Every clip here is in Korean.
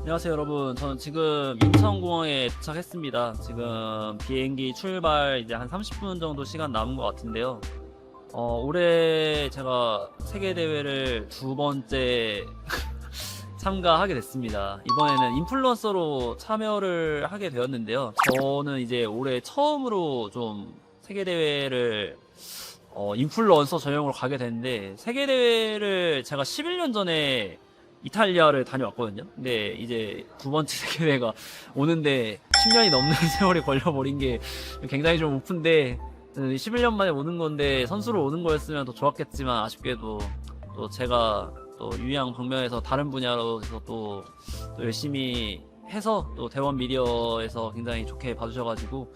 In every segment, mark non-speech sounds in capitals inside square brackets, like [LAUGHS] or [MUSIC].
안녕하세요 여러분. 저는 지금 인천공항에 도착했습니다. 지금 비행기 출발 이제 한 30분 정도 시간 남은 것 같은데요. 어, 올해 제가 세계대회를 두 번째 [LAUGHS] 참가하게 됐습니다. 이번에는 인플루언서로 참여를 하게 되었는데요. 저는 이제 올해 처음으로 좀 세계대회를 어, 인플루언서 전용으로 가게 됐는데 세계대회를 제가 11년 전에 이탈리아를 다녀왔거든요. 근데 이제 두 번째 [LAUGHS] 세계대회가 오는데 10년이 넘는 [LAUGHS] 세월이 걸려버린 게 굉장히 좀 우픈데 11년 만에 오는 건데 선수로 오는 거였으면 더 좋았겠지만 아쉽게도 또 제가 또 유양 방면에서 다른 분야로서 또, 또 열심히 해서 또 대원 미디어에서 굉장히 좋게 봐주셔가지고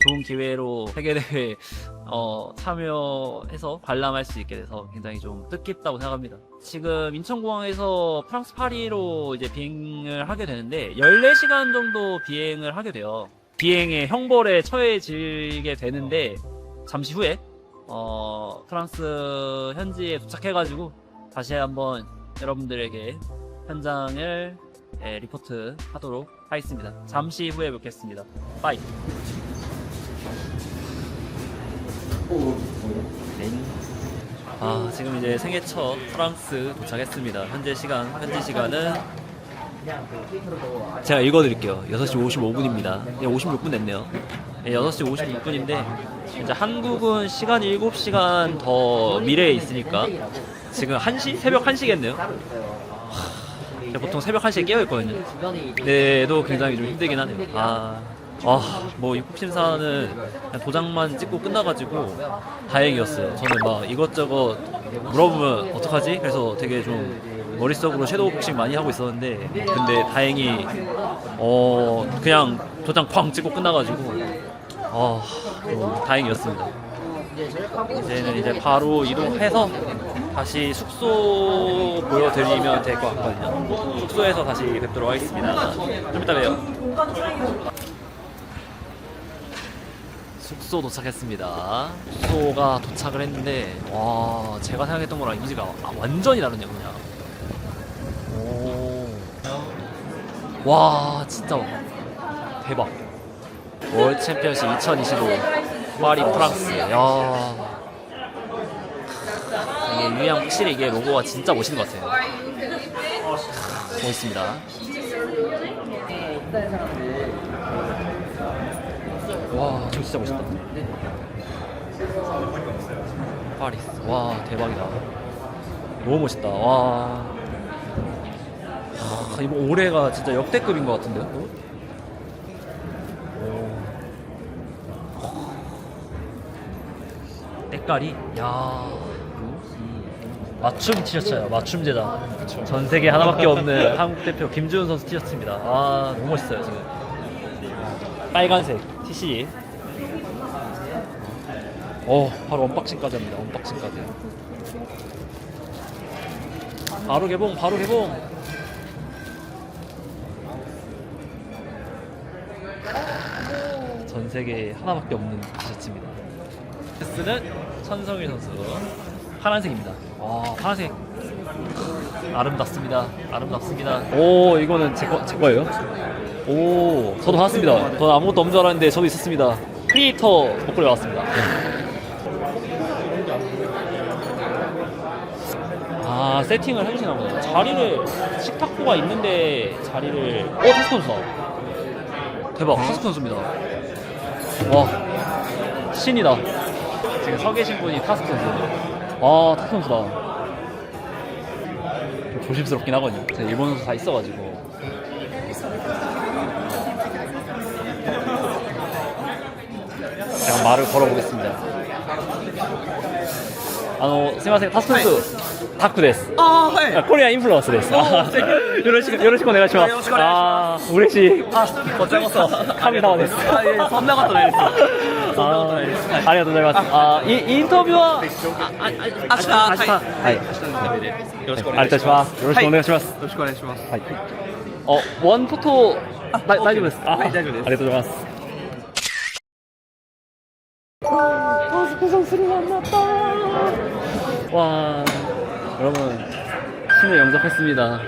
좋은 기회로 세계대회 [LAUGHS] 어, 참여해서 관람할 수 있게 돼서 굉장히 좀 뜻깊다고 생각합니다. 지금 인천공항에서 프랑스 파리로 이제 비행을 하게 되는데 14시간 정도 비행을 하게 돼요. 비행의 형벌에 처해지게 되는데 잠시 후에 어, 프랑스 현지에 도착해가지고 다시 한번 여러분들에게 현장을 예, 리포트 하도록 하겠습니다. 잠시 후에 뵙겠습니다. 빠이. 네. 아 지금 이제 생애 첫 프랑스 도착했습니다. 현재 시간 현지 시간은 제가 읽어드릴게요. 6시 55분입니다. 56분 됐네요. 네, 6시 56분인데 이제 한국은 시간 7시간 더 미래에 있으니까 지금 1시? 새벽 1시겠네요. 제가 보통 새벽 1시에 깨어있거든요. 네도 굉장히 좀 힘들긴 하네요. 아, 아, 뭐 입국 심사는 그냥 도장만 찍고 끝나가지고 다행이었어요. 저는 막 이것저것 물어보면 어떡하지? 그래서 되게 좀 머릿속으로 섀도우 복싱 많이 하고 있었는데 근데 다행히 어 그냥 도장 쾅 찍고 끝나가지고 아, 좀 다행이었습니다. 이제는 이제 바로 이동해서 다시 숙소 보여드리면 될 것 같거든요. 숙소에서 다시 뵙도록 하겠습니다. 좀 이따 봬요. 숙소 도착했습니다. 숙소가 도착을 했는데 와 제가 생각했던 거랑 이미지가 아, 완전히 다르네요 그냥. 오. 와 진짜 대박. 월드 챔피언십 2025 파리 프랑스. 야. 이게 유양 확실히 이게 로고가 진짜 멋있는 것 같아요. 멋있습니다. 와, 저 진짜 멋있다. 파리스. 와, 대박이다. 너무 멋있다. 와. 아, 이거 올해가 진짜 역대급인 것 같은데요? 또? 오. 때깔이, 야. 맞춤 티셔츠예요. 맞춤 제작. 전 세계 하나밖에 없는 한국 대표 김주훈 선수 티셔츠입니다. 아, 너무 멋있어요, 지금. 빨간색 TC. 어, 바로 언박싱까지 합니다. 언박싱까지. 바로 개봉, 바로 개봉. 전 세계에 하나밖에 없는 티셔츠입니다. 스는 천성일 선수 파란색입니다. 와, 파란색 아름답습니다. 아름답습니다. 오, 이거는 제, 거, 제 거예요? 오, 저도 받았습니다. 저는 아무것도 없는 줄 알았는데 저도 있었습니다. 크리에이터 목걸이 나왔습니다. 아, 세팅을 해주시나 보네. 자리를, 식탁보가 있는데 자리를, 어, 타스크 선수다. 대박, 타스크 선수입니다. 와, 신이다. 지금 서 계신 분이 타스크 선수예요. 와, 타스크 선수다. 좀 조심스럽긴 하거든요. 제가 일본 선수 다 있어가지고. あ丸コロボですみたいな。あのすみませんタスクス、タックです。ああはい。あコリアンインフルエンスです。よろしくよろしくお願いします。よろしくお願いします。嬉しい。あこちらこそ。神様です。そんなことないです [LAUGHS] そんなことないです。ありがとうございます。あーイインタビューは？明日明日。はい。はい。明日のためでよろしくおあ願いします。よろしくお願いします。よろしくお願いします。はい。あワンフォト大丈夫ですあはい大丈夫です。ありがとうございます 와, 여러분 힘을 영접했습니다.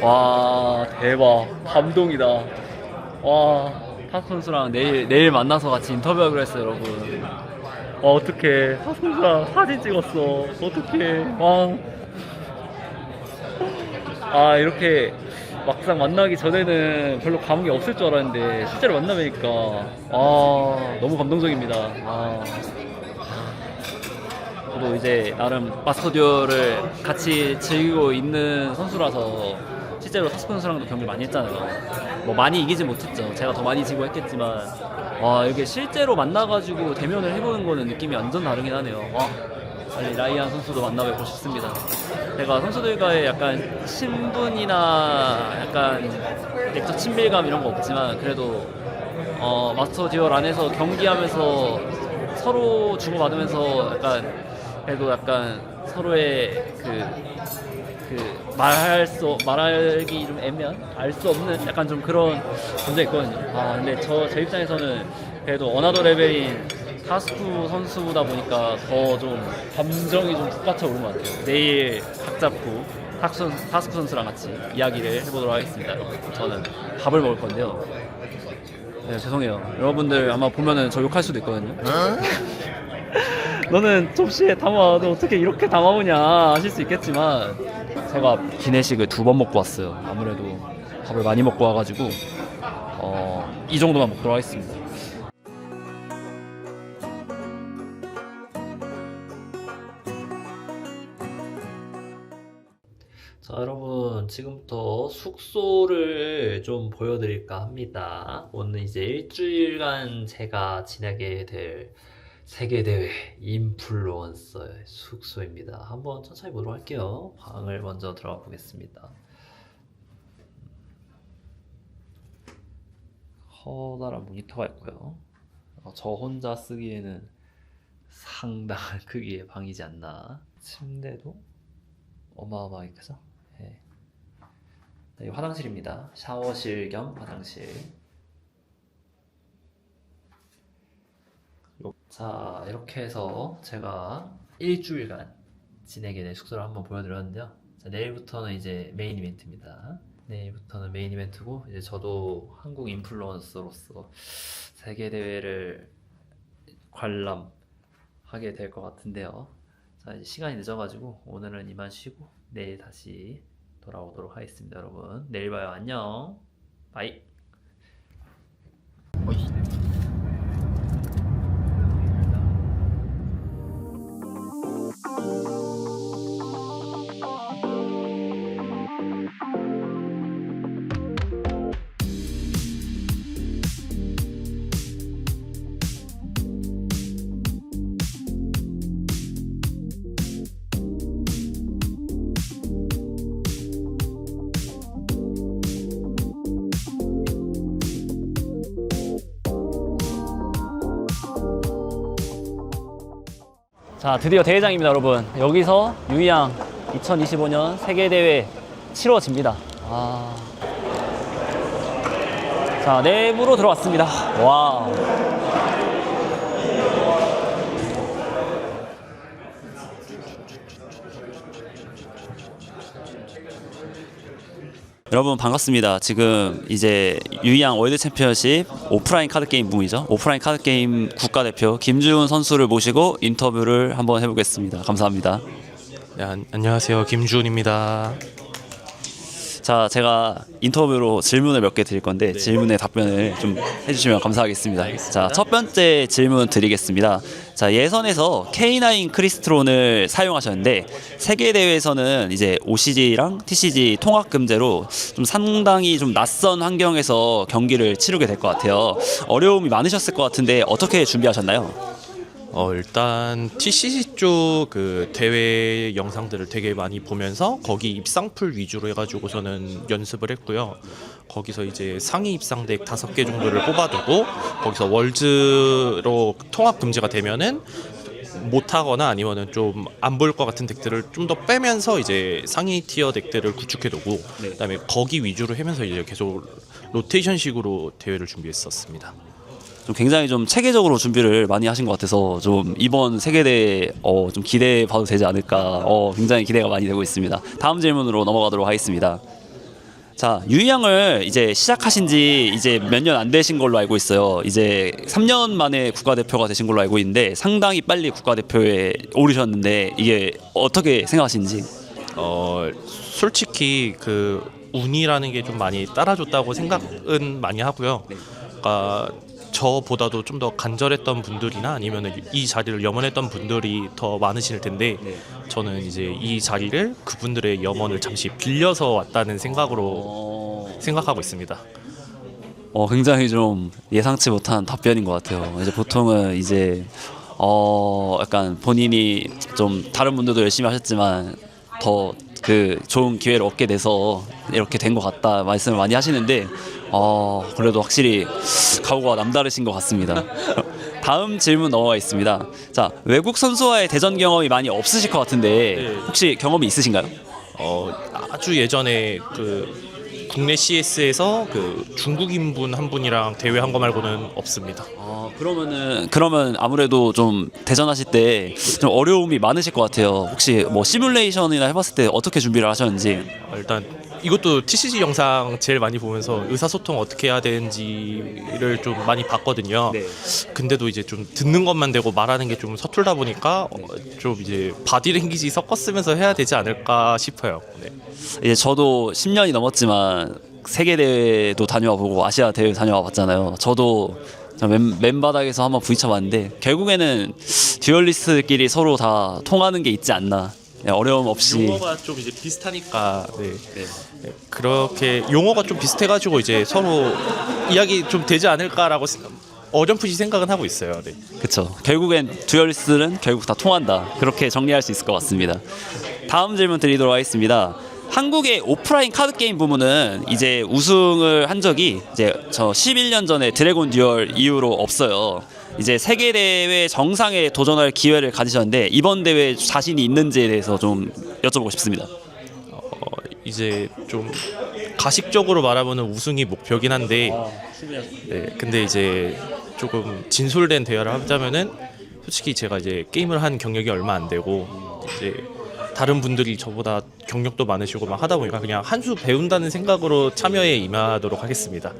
와 대박. 감동이다. 와 타스 선수랑 내일 내일 만나서 같이 인터뷰하기로 했어요 여러분. 와 어떡해. 타스 선수랑 사진 찍었어. 어떡해. 와아 이렇게 막상 만나기 전에는 별로 감흥이 없을 줄 알았는데 실제로 만나보니까 아 너무 감동적입니다. 아. 저도 이제 나름 마스터듀얼을 같이 즐기고 있는 선수라서 실제로 타스코 선수랑도 경기를 많이 했잖아요. 뭐 많이 이기지 못했죠. 제가 더 많이 지고 했겠지만 와 이게 실제로 만나가지고 대면을 해보는 거는 느낌이 완전 다르긴 하네요. 와 빨리 라이안 선수도 만나뵙고 싶습니다. 제가 선수들과의 약간 친분이나 약간 내적 친밀감 이런 거 없지만 그래도 어, 마스터 듀얼 안에서 경기하면서 서로 주고받으면서 약간 그래도 약간 서로의 그, 그 말할 수 말하기 좀 애매한 알 수 없는 약간 좀 그런 감정이 있거든요. 아 근데 저 제 입장에서는 그래도 어나더 레벨인 타스쿠 선수다 보니까 더 좀 감정이 좀 북받쳐 오른 것 같아요. 내일 각 잡고 타스쿠, 선- 타스쿠 선수랑 같이 이야기를 해보도록 하겠습니다. 저는 밥을 먹을 건데요. 네, 죄송해요. 여러분들 아마 보면은 저 욕할 수도 있거든요. 너는 접시에 담아, 너 어떻게 이렇게 담아오냐 하실 수 있겠지만 제가 기내식을 두 번 먹고 왔어요. 아무래도 밥을 많이 먹고 와가지고 어, 이 정도만 먹도록 하겠습니다. 자 여러분 지금부터 숙소를 좀 보여드릴까 합니다 오늘 이제 일주일간 제가 지내게 될 세계대회 인플루언서의 숙소입니다 한번 천천히 보도록 할게요 방을 먼저 들어가 보겠습니다 커다란 모니터가 있고요 어, 저 혼자 쓰기에는 상당한 [LAUGHS] 크기의 방이지 않나 침대도 어마어마하게 크죠? 네. 네, 화장실입니다. 샤워실 겸 화장실. 자, 이렇게 해서 제가 일주일간 지내게 될 숙소를 한번 보여드렸는데요. 자, 내일부터는 이제 메인 이벤트입니다. 내일부터는 메인 이벤트고, 이제 저도 한국 인플루언서로서 세계 대회를 관람하게 될 것 같은데요. 자, 이제 시간이 늦어가지고 오늘은 이만 쉬고 내일 다시 돌아오도록 하겠습니다, 여러분. 내일 봐요. 안녕. 바이. 자, 드디어 대회장입니다, 여러분. 여기서 유이양 2025년 세계대회 치러집니다. 아. 자, 내부로 들어왔습니다. 와. 여러분 반갑습니다. 지금 이제 유이양 월드 챔피언십 오프라인 카드 게임 붐이죠. 오프라인 카드 게임 국가대표 김주훈 선수를 모시고 인터뷰를 한번 해보겠습니다. 감사합니다. 네, 안, 안녕하세요. 김주훈입니다. 자, 제가 인터뷰로 질문을 몇 개 드릴 건데 질문에 답변을 좀 해주시면 감사하겠습니다. 자, 첫 번째 질문 드리겠습니다. 자, 예선에서 K9 크리스트론을 사용하셨는데 세계 대회에서는 이제 OCG랑 TCG 통합 금제로 좀 상당히 좀 낯선 환경에서 경기를 치르게 될 것 같아요. 어려움이 많으셨을 것 같은데 어떻게 준비하셨나요? 어, 일단 TCG 쪽그 대회 영상들을 되게 많이 보면서 거기 입상풀 위주로 해가지고 저는 연습을 했고요. 거기서 이제 상위 입상 덱 다섯 개 정도를 뽑아두고 거기서 월즈로 통합 금지가 되면은 못하거나 아니면은 좀 안 볼 것 같은 덱들을 좀 더 빼면서 이제 상위 티어 덱들을 구축해두고 네. 그다음에 거기 위주로 하면서 이제 계속 로테이션식으로 대회를 준비했었습니다. 좀 굉장히 좀 체계적으로 준비를 많이 하신 것 같아서 좀 이번 세계대회 어, 좀 기대해 봐도 되지 않을까 어, 굉장히 기대가 많이 되고 있습니다. 다음 질문으로 넘어가도록 하겠습니다. 자, 유희양을 이제 시작하신 지 이제 몇 년 안 되신 걸로 알고 있어요. 이제 3년 만에 국가대표가 되신 걸로 알고 있는데 상당히 빨리 국가대표에 오르셨는데 이게 어떻게 생각하시는지? 어 솔직히 그 운이라는 게 좀 많이 따라줬다고 생각은 많이 하고요. 그러니까 저보다도 좀 더 간절했던 분들이나 아니면 이 자리를 염원했던 분들이 더 많으실 텐데 저는 이제 이 자리를 그분들의 염원을 잠시 빌려서 왔다는 생각으로 어, 생각하고 있습니다. 어, 굉장히 좀 예상치 못한 답변인 것 같아요. 이제 보통은 이제 어 약간 본인이 좀 다른 분들도 열심히 하셨지만 더 그 좋은 기회를 얻게 돼서 이렇게 된 것 같다 말씀을 많이 하시는데 어 그래도 확실히 각오가 남다르신 것 같습니다. [LAUGHS] 다음 질문 넘어가 있습니다. 자 외국 선수와의 대전 경험이 많이 없으실 것 같은데 네. 혹시 경험이 있으신가요? 어 아주 예전에 그 국내 CS에서 그 중국인 분 한 분이랑 대회한 거 말고는 없습니다. 아 그러면은 그러면 아무래도 좀 대전하실 때 좀 어려움이 많으실 것 같아요. 혹시 뭐 시뮬레이션이나 해봤을 때 어떻게 준비를 하셨는지. 어, 일단 이것도 TCG 영상 제일 많이 보면서 의사소통 어떻게 해야 되는지를 좀 많이 봤거든요. 네. 근데도 이제 좀 듣는 것만 되고 말하는 게 좀 서툴다 보니까 어, 좀 이제 바디랭귀지 섞어 쓰면서 해야 되지 않을까 싶어요. 네. 이제 저도 10년이 넘었지만 세계 대회도 다녀와 보고 아시아 대회 다녀와 봤잖아요. 저도 저 맨, 맨바닥에서 한번 부딪혀봤는데 결국에는 듀얼리스트끼리 서로 다 통하는 게 있지 않나. 네, 어려움 없이. 용어가 좀 이제 비슷하니까 네. 네, 그렇게 용어가 좀 비슷해가지고 이제 서로 이야기 좀 되지 않을까라고 생- 어렴풋이 생각은 하고 있어요. 네. 그쵸. 결국엔 듀얼리스트는 결국 다 통한다. 그렇게 정리할 수 있을 것 같습니다. 다음 질문 드리도록 하겠습니다. 한국의 오프라인 카드 게임 부문은 이제 우승을 한 적이 이제 저 11년 전에 드래곤 듀얼 이후로 없어요. 이제 세계 대회 정상에 도전할 기회를 가지셨는데 이번 대회 자신이 있는지에 대해서 좀 여쭤보고 싶습니다. 어, 이제 좀 가식적으로 말하면 우승이 목표긴 한데 네, 근데 이제 조금 진솔된 대화를 하자면은 솔직히 제가 이제 게임을 한 경력이 얼마 안 되고 이제 다른 분들이 저보다 경력도 많으시고 막 하다 보니까 그냥 한 수 배운다는 생각으로 참여에 임하도록 하겠습니다.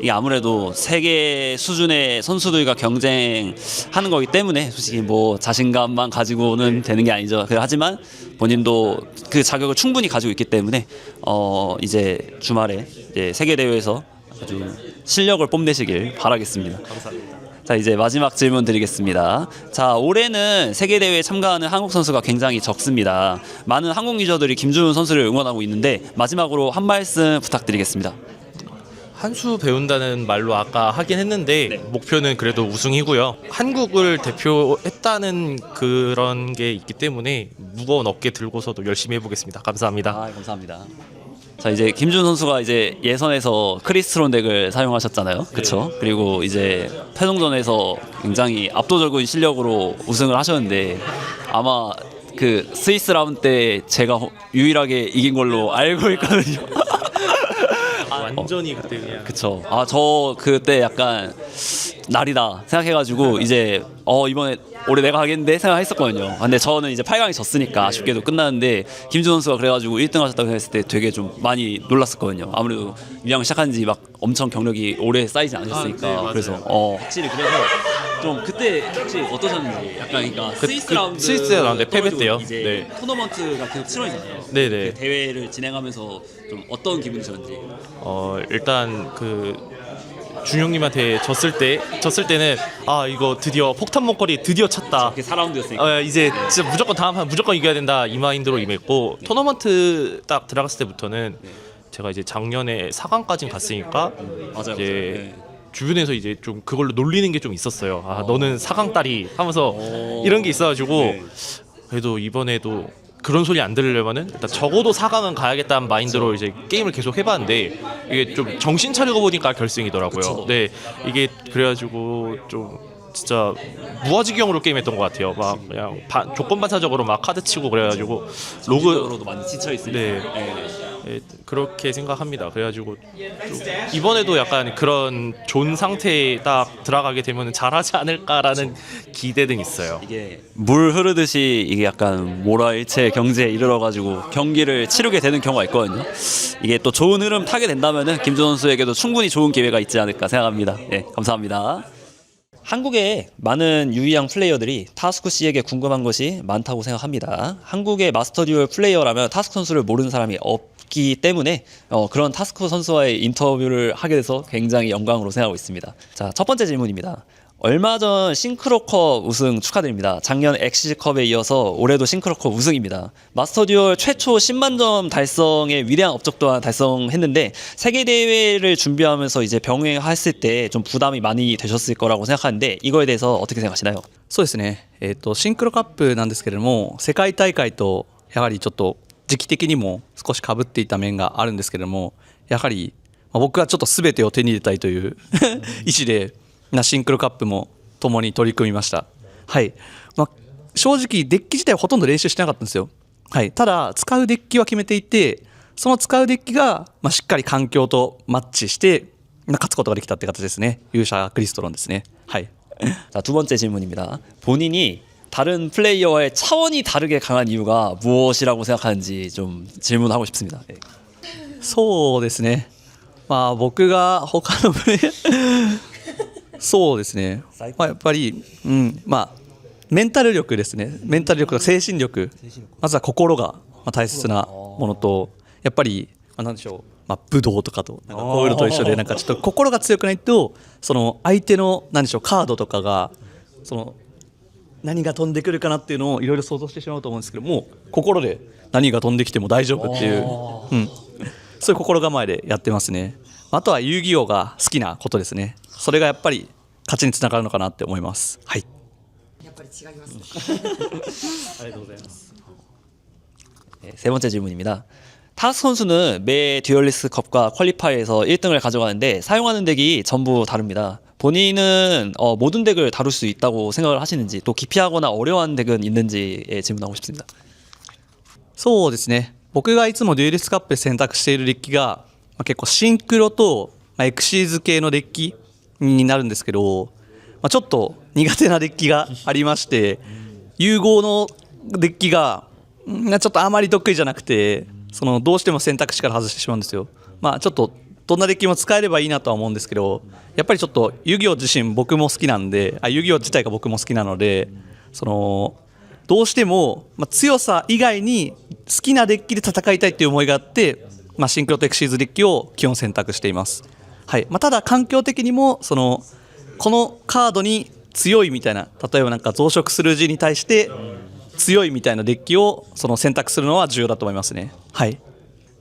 이게 아무래도 세계 수준의 선수들과 경쟁하는 거기 때문에 솔직히 뭐 자신감만 가지고는 되는 게 아니죠. 그- 하지만 본인도 그 자격을 충분히 가지고 있기 때문에 어 이제 주말에 이제 세계 대회에서 아주 실력을 뽐내시길 바라겠습니다. 감사합니다. 자 이제 마지막 질문 드리겠습니다. 자 올해는 세계 대회에 참가하는 한국 선수가 굉장히 적습니다. 많은 한국 유저들이 김준훈 선수를 응원하고 있는데 마지막으로 한 말씀 부탁드리겠습니다. 한 수 배운다는 말로 아까 하긴 했는데 네. 목표는 그래도 우승이고요. 한국을 대표했다는 그런 게 있기 때문에 무거운 어깨 들고서도 열심히 해보겠습니다. 감사합니다. 아, 감사합니다. 자 이제 김준 선수가 이제 예선에서 크리스트론 덱을 사용하셨잖아요. 그렇죠? 그리고 이제 패동전에서 굉장히 압도적인 실력으로 우승을 하셨는데 아마 그 스위스 라운드 때 제가 호- 유일하게 이긴 걸로 알고 있거든요. [LAUGHS] 완전히 그때 그냥 그쵸. 아, 저 그때 약간 날이다 생각해가지고 이제 어, 이번에 올해 내가 하겠는데 생각했었거든요. 근데 저는 이제 8강이 졌으니까 아쉽게도 끝났는데 김준 선수가 그래가지고 1등 하셨다고 했을 때 되게 좀 많이 놀랐었거든요. 아무래도 유양 시작한 지 막 엄청 경력이 오래 쌓이지 않으셨으니까. 아, 네, 맞아요. 그래서 어, 확실히 그래서 좀 그때 혹시 어떠셨는지 약간 그러니까 그- 스위스 그 라운드 스위스 라운드 패배 떨어지고 때요? 이제 네. 토너먼트가 계속 치러지잖아요. 네네. 그 대회를 진행하면서 좀 어떤 기분이셨는지. 어 일단 그 준영님한테 졌을 때 졌을 때는 아 이거 드디어 폭탄 목걸이 드디어 찼다. 그게 4라운드였으니까. 어, 이제 진짜 무조건 다음 판 무조건 이겨야 된다 이 마인드로 임했고 토너먼트 딱 들어갔을 때부터는 제가 이제 작년에 4강까지 갔으니까 맞아요. 이제 맞아요. 네. 주변에서 이제 좀 그걸로 놀리는 게 좀 있었어요. 아 너는 4강 딸이 하면서 오. 이런 게 있어가지고 네. 그래도 이번에도 그런 소리 안 들으려면은 일단 적어도 4강은 가야겠다는 마인드로 이제 게임을 계속 해봤는데 이게 좀 정신 차리고 보니까 결승이더라고요. 네 이게 그래가지고 좀 진짜 무아지경으로 게임했던 것 같아요. 막 그냥 반- 조건 반사적으로 막 카드 치고 그래가지고 로그 정신적으로도 많이 지쳐 있으니까. 네. 네. 예, 그렇게 생각합니다. 그래가지고 좀 이번에도 약간 그런 좋은 상태에 딱 들어가게 되면 잘하지 않을까라는 기대는 있어요. 이게 물 흐르듯이 이게 약간 몰아일체 경제에 이르러가지고 경기를 치르게 되는 경우가 있거든요. 이게 또 좋은 흐름 타게 된다면은 김준 선수에게도 충분히 좋은 기회가 있지 않을까 생각합니다. 네, 감사합니다. 한국의 많은 유의양 플레이어들이 타스쿠 씨에게 궁금한 것이 많다고 생각합니다. 한국의 마스터 듀얼 플레이어라면 타스쿠 선수를 모르는 사람이 없 기 때문에 어, 그런 타스쿠 선수와의 인터뷰를 하게 돼서 굉장히 영광으로 생각하고 있습니다. 자, 첫 번째 질문입니다. 얼마 전 싱크로컵 우승 축하드립니다. 작년 엑시즈컵에 이어서 올해도 싱크로컵 우승입니다. 마스터 듀얼 최초 10만 점 달성의 위대한 업적 또한 달성했는데 세계 대회를 준비하면서 이제 병행했을 때 좀 부담이 많이 되셨을 거라고 생각하는데 이거에 대해서 어떻게 생각하시나요?そうですね、えー、とシンクロカップなんですけれども世界大会とやはりちょっと 時期的にも少しかぶっていた面があるんですけれどもやはり、まあ僕はちょっと全てを手に入れたいという[LAUGHS] 意思でなシンクロカップも共に取り組みました、はいまあ、正直デッキ自体はほとんど練習してなかったんですよ、はい、ただ使うデッキは決めていてその使うデッキが、まあ、しっかり環境とマッチしてまあ勝つことができたって形ですね勇者クリストロンですねはい [LAUGHS] 자, 두 번째 질문입니다. 본인이 다른 플레이어와의 차원이 다르게 강한 이유가 무엇이라고 생각하는지 좀 질문하고 싶습니다. 네. そうですね。まあ僕が他のプレイヤーそうですね。まあやっぱり、うん、まあメンタル力ですね。メンタル力と精神力。まずは心がまあ大切なものと、やっぱり、まあ、なんでしょう。まあ、武道とかとなんかこういうのと一緒でなんかちょっと心が強くないとその相手のなんでしょうカードとかがその 何が飛んでくるかなっていうのをいろいろ想像してしまうと思うんですけどもう心で何が飛んできても大丈夫っていう、うん、そういう心構えでやってますねあとは遊戯王が好きなことですねそれがやっぱり勝ちにつながるのかなって思いますはいやっぱり違いますね。 네, 세 번째 질문입니다. 타스 선수는 매 듀얼리스 컵과 퀄리파이에서 1등을 가져가는데 사용하는 덱이 전부 다릅니다. 본인은 어, 모든 덱을 다룰 수 있다고 생각을 하시는지 또 기피하거나 어려운 덱은 있는지에 질문하고 싶습니다. そうですね僕がいつもデュエリスカップで選択しているデッキが、まあ、結構シンクロと、まあ、エクシーズ系のデッキになるんですけど、まあ、ちょっと苦手なデッキがありまして融合のデッキがうんちょっとあまり得意じゃなくてそのどうしても選択肢から外してしまうんですよまあちょっと どんなデッキも使えればいいなとは思うんですけどやっぱりちょっと遊戯王自身僕も好きなんであ遊戯王自体が僕も好きなのでそのどうしても、まあ、強さ以外に好きなデッキで戦いたいっていう思いがあって、まあ、シンクロとエクシーズデッキを基本選択しています、はいまあ、ただ環境的にもそのこのカードに強いみたいな例えばなんか増殖する字に対して強いみたいなデッキをその選択するのは重要だと思いますねはい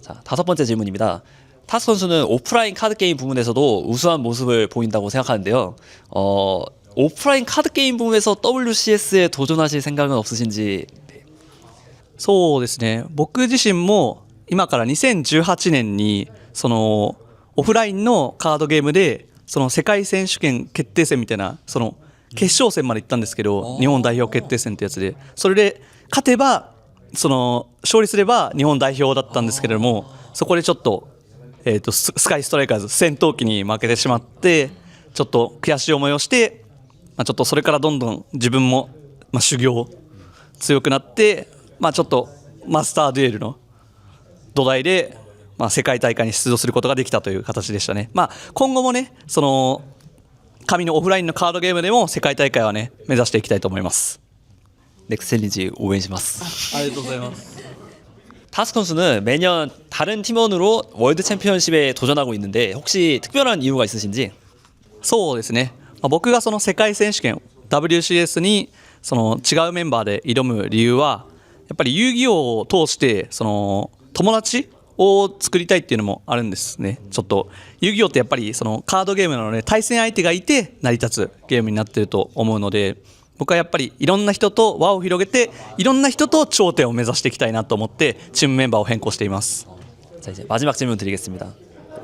자, 다섯 번째 질문입니다. 타스 선수는 오프라인 카드 게임 부분에서도 우수한 모습을 보인다고 생각하는데요. 어, 오프라인 카드 게임 부분에서 WCS에 도전하실 생각은 없으신지 そうですね僕自身も今から2018年にそのオフラインのカードゲームでその世界選手権決定戦みたいなその決勝戦まで行ったんですけど日本代表決定戦ってやつでそれで勝てばその勝利すれば日本代表だったんですけれどもそこでちょっと,、 えーと、スカイストライカーズ戦闘機に負けてしまってちょっと悔しい思いをして、まあ、ちょっとそれからどんどん自分も、まあ、修行強くなって、まあ、ちょっとマスターデュエルの土台で、まあ、世界大会に出場することができたという形でしたね。まあ、今後もねその紙のオフラインのカードゲームでも世界大会はね目指していきたいと思います。レクセリジ応援します。ありがとうございます。 타스 선수는 매년 다른 팀원으로 월드 챔피언십에 도전하고 있는데 혹시 특별한 이유가 있으신지? そうですね、まあ、僕がその世界選手権 WCS にその違うメンバーで挑む理由はやっぱり遊戯王を通してその友達を作りたいっていうのもあるんですねちょっと遊戯王ってやっぱりそのカードゲームなので対戦相手がいて成り立つゲームになってると思うので 僕はやっぱりいろんな人と輪を広げていろんな人と頂点を目指していきたいなと思ってチームメンバーを変更しています 자 이제 마지막 질문 드리겠습니다.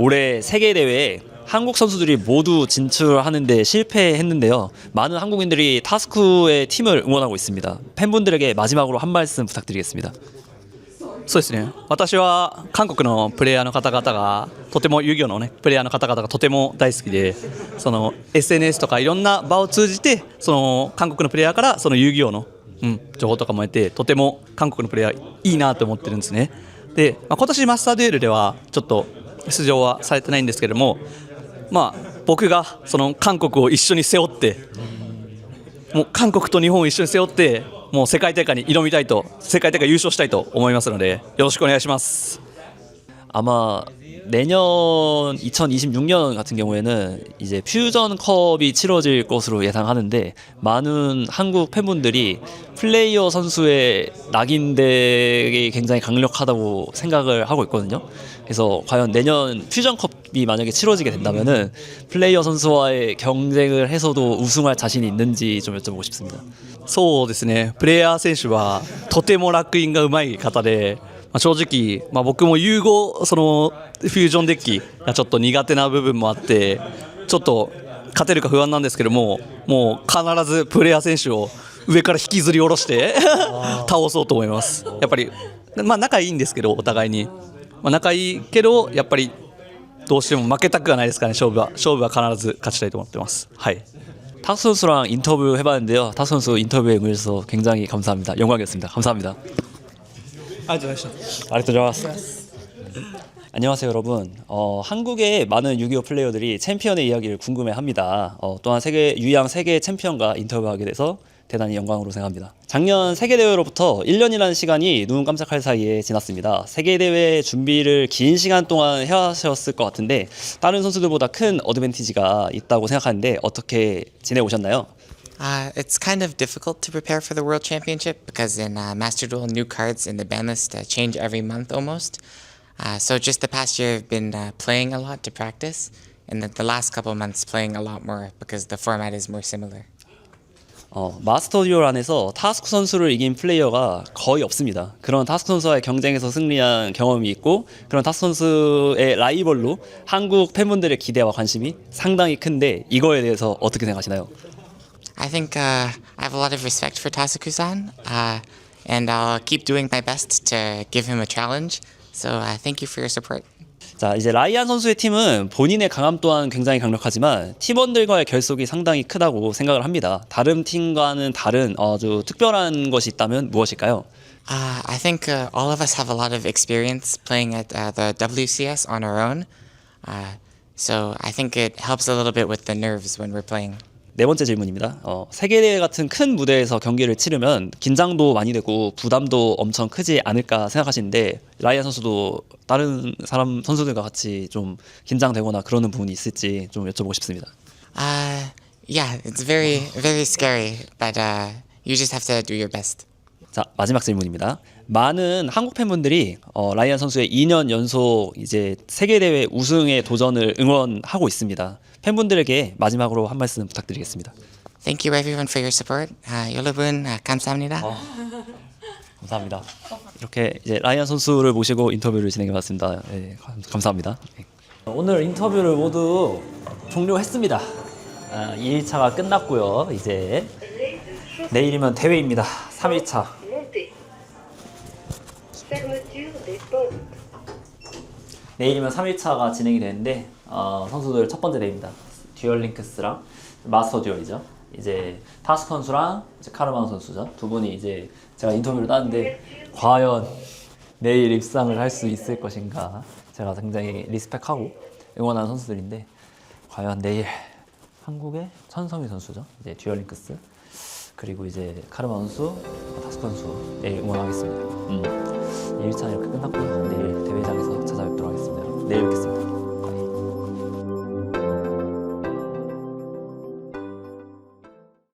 올해 세계 대회에 한국 선수들이 모두 진출하는데 실패했는데요. 많은 한국인들이 타스쿠의 팀을 응원하고 있습니다. 팬분들에게 마지막으로 한 말씀 부탁드리겠습니다. そうですね。私は韓国のプレイヤーの方々がとても遊戯王のねプレイヤーの方々がとても大好きでその SNS とかいろんな場を通じてその韓国のプレイヤーからその遊戯王の、うん、情報とかも得てとても韓国のプレイヤーいいなと思ってるんですね。で、まあ、今年マスターデュエルではちょっと出場はされてないんですけどもまあ僕がその韓国を一緒に背負ってもう韓国と日本を一緒に背負ってもう世界大会に挑みたいと世界大会優勝したいと思いますのでよろしくお願いします。 아마 내년 2026년 같은 경우에는 이제 퓨전컵이 치러질 것으로 예상하는데 많은 한국 팬분들이 플레이어 선수의 낙인덱이 굉장히 강력하다고 생각을 하고 있거든요. 그래서 과연 내년 퓨전컵이 만약에 치러지게 된다면은 플레이어 선수와의 경쟁을 해서도 우승할 자신이 있는지 좀 여쭤보고 싶습니다. そうですねプレイヤー選手はとてもラックインがうまい方で、まあ、正直、まあ、僕も融合そのフュージョンデッキがちょっと苦手な部分もあってちょっと勝てるか不安なんですけどももう必ずプレイヤー選手を上から引きずり下ろして[LAUGHS] 倒そうと思いますやっぱりまあ仲いいんですけどお互いに、 まあ、仲いいけどやっぱりどうしても負けたくはないですからね勝負は勝負は必ず勝ちたいと思ってますはい 타수 선수랑 인터뷰 해봤는데요. 타수 선수 인터뷰에 응해주셔서 굉장히 감사합니다. 영광이었습니다. 감사합니다. ありがとうございました 아리토자마스. 안녕하세요 여러분. 어, 한국의 많은 6.25 플레이어들이 챔피언의 이야기를 궁금해합니다. 어, 또한 세계 유양 세계 챔피언과 인터뷰하게 돼서 대단히 영광으로 생각합니다. 작년 세계 대회로부터 1년이라는 시간이 눈 깜짝할 사이에 지났습니다. 세계 대회 준비를 긴 시간 동안 해하셨을 것 같은데 다른 선수들보다 큰 어드밴티지가 있다고 생각하는데 어떻게 지내오셨나요? Uh, it's kind of difficult to prepare for the World Championship because in uh, Master Duel, new cards in the ban list uh, change every month almost. Uh, so just the past year, I've been uh, playing a lot to practice, and the, the last couple months playing a lot more because the format is more similar. 어, 마스터 듀얼 안에서 타스크 선수를 이긴 플레이어가 거의 없습니다. 그런 타스크 선수와의 경쟁에서 승리한 경험이 있고 그런 타스크 선수의 라이벌로 한국 팬분들의 기대와 관심이 상당히 큰데 이거에 대해서 어떻게 생각하시나요? I think uh, I have a lot of respect for Tasuku-san, uh, and I'll keep doing my best to give him a challenge. So uh, thank you for your support. 자 이제 라이안 선수의 팀은 본인의 강함 또한 굉장히 강력하지만 팀원들과의 결속이 상당히 크다고 생각을 합니다. 다른 팀과는 다른 아주 특별한 것이 있다면 무엇일까요? Uh, I think uh, all of us have a lot of experience playing at uh, the WCS on our own. Uh, so I think it helps a little bit with the nerves when we're playing. 네 번째 질문입니다. 어, 세계대회 같은 큰 무대에서 경기를 치르면 긴장도 많이 되고 부담도 엄청 크지 않을까 생각하시는데 라이안 선수도 다른 사람 선수들과 같이 좀 긴장되거나 그러는 부분이 있을지 좀 여쭤보고 싶습니다. Uh, yeah, it's very, very scary, but uh, you just have to do your best. 자 마지막 질문입니다. 많은 한국 팬분들이 어, 라이안 선수의 2년 연속 이제 세계 대회 우승의 도전을 응원하고 있습니다. 팬분들에게 마지막으로 한 말씀 부탁드리겠습니다. Thank you everyone for your support. Uh, 여러분, uh, 감사합니다. 감사합니다. 이렇게 이제 라이안 선수를 모시고 인터뷰를 진행해봤습니다. 네, 감- 감사합니다. 네. 오늘 인터뷰를 모두 종료했습니다. 아, 2일차가 끝났고요. 이제 내일이면 대회입니다. 3일차. 내일이면 3일차가 진행이 되는데 어, 선수들 첫 번째 대회입니다. 듀얼 링크스랑 마스터 듀얼이죠. 이제 타스 선수랑 이제 카르만 선수죠. 두 분이 이제 제가 인터뷰를 따는데 과연 내일 입상을 할 수 있을 것인가 제가 굉장히 리스펙하고 응원하는 선수들인데 과연 내일 한국의 천성희 선수죠. 이제 듀얼 링크스 그리고 이제 카르만 선수, 타스 선수 내일 응원하겠습니다. 음. 1차는 이렇게 끝났고요. 내일 내일 뵙겠습니다.